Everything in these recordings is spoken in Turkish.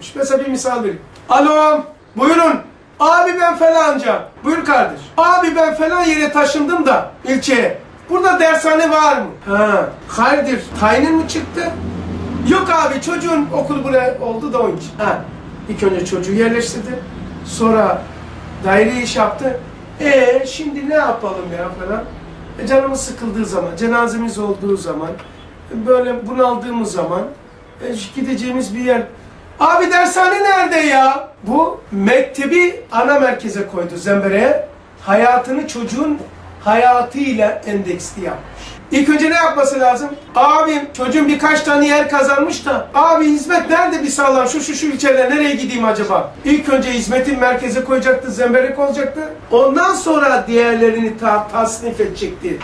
etmiş. Mesela bir misal vereyim. Alo, buyurun. Abi ben falanca. Buyur kardeş. Abi ben falan yere taşındım da ilçeye. Burada dershane var mı? Ha, hayırdır? Tayinin mi çıktı? Yok abi çocuğun okulu buraya oldu da onun için. Ha, ilk önce çocuğu yerleştirdi. Sonra daire iş yaptı. E şimdi ne yapalım ya falan. E, canımız sıkıldığı zaman, cenazemiz olduğu zaman, böyle bunaldığımız zaman e, gideceğimiz bir yer. Abi dershane nerede ya? Bu mektebi ana merkeze koydu Zembere'ye. Hayatını çocuğun hayatıyla endeksli yapmış. İlk önce ne yapması lazım? Abim çocuğun birkaç tane yer kazanmış da abi hizmet nerede bir sağlam şu şu şu ilçede nereye gideyim acaba? İlk önce hizmetin merkeze koyacaktı, zemberek olacaktı. Ondan sonra diğerlerini ta tasnif edecekti.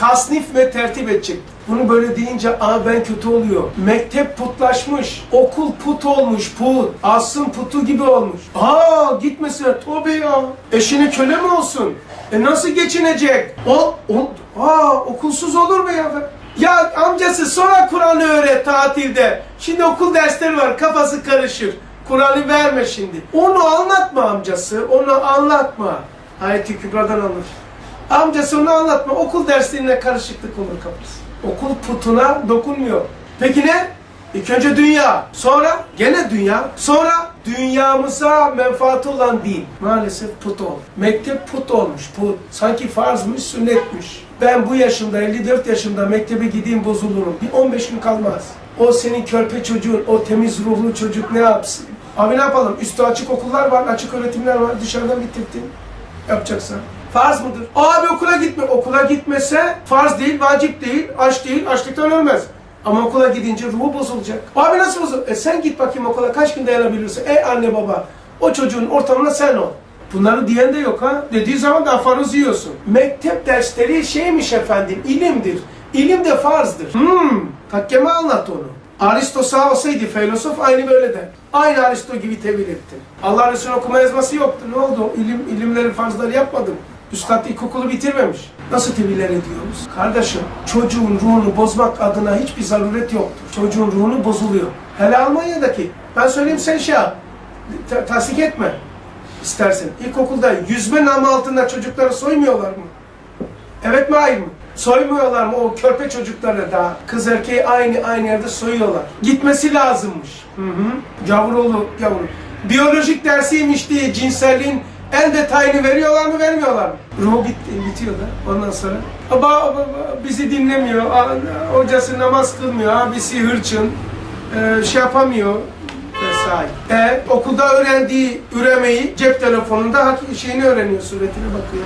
Tasnif ve tertip edecek. Bunu böyle deyince aa ben kötü oluyor. Mektep putlaşmış. Okul put olmuş put. Asım putu gibi olmuş. Aa gitmesin tövbe ya. Eşine köle mi olsun? E nasıl geçinecek? O, o aa okulsuz olur mu ya? Ya amcası sonra Kur'an'ı öğret tatilde. Şimdi okul dersleri var kafası karışır. Kur'an'ı verme şimdi. Onu anlatma amcası. Onu anlatma. Ayet-i Kübra'dan alır. Amcası onu anlatma. Okul derslerine karışıklık olur kapısı. Okul putuna dokunmuyor. Peki ne? İlk önce dünya. Sonra gene dünya. Sonra dünyamıza menfaati olan din. Maalesef put oldu. Mektep put olmuş. Put. Sanki farzmış, sünnetmiş. Ben bu yaşımda, 54 yaşımda mektebe gideyim bozulurum. Bir 15 gün kalmaz. O senin körpe çocuğun, o temiz ruhlu çocuk ne yapsın? Abi ne yapalım? Üstü açık okullar var, açık öğretimler var. Dışarıdan bitirdin. Yapacaksan. Farz mıdır? Abi okula gitme. Okula gitmese farz değil, vacip değil, aç değil, açlıktan ölmez. Ama okula gidince ruhu bozulacak. Abi nasıl bozulacak? E sen git bakayım okula kaç gün dayanabilirsin? Ey anne baba, o çocuğun ortamına sen ol. Bunları diyen de yok ha. Dediği zaman da afanızı yiyorsun. Mektep dersleri şeymiş efendim, ilimdir. İlim de farzdır. Hmm, Takkeme anlat onu. Aristo sağ olsaydı filozof aynı böyle der. Aynı Aristo gibi tevil etti. Allah Resulü okuma yazması yoktu. Ne oldu? İlim, ilimleri farzları yapmadım. Üstad ilkokulu bitirmemiş. Nasıl teviller ediyoruz? Kardeşim çocuğun ruhunu bozmak adına hiçbir zaruret yoktur. Çocuğun ruhunu bozuluyor. Hele Almanya'daki. Ben söyleyeyim sen şey yap. Ta- tasdik etme. İstersen. İlkokulda yüzme namı altında çocukları soymuyorlar mı? Evet mi hayır mı? Soymuyorlar mı o körpe çocukları da kız erkeği aynı aynı yerde soyuyorlar. Gitmesi lazımmış. Hı hı. Gavurolu gavur. Biyolojik dersiymiş diye cinselliğin en detayını veriyorlar mı vermiyorlar mı? Ruhu bit, bitiyor da ondan sonra. Aba, aba, bizi dinlemiyor. Hocası namaz kılmıyor. Abisi hırçın. Ee, şey yapamıyor vesaire. E, okulda öğrendiği üremeyi cep telefonunda şeyini öğreniyor suretine bakıyor.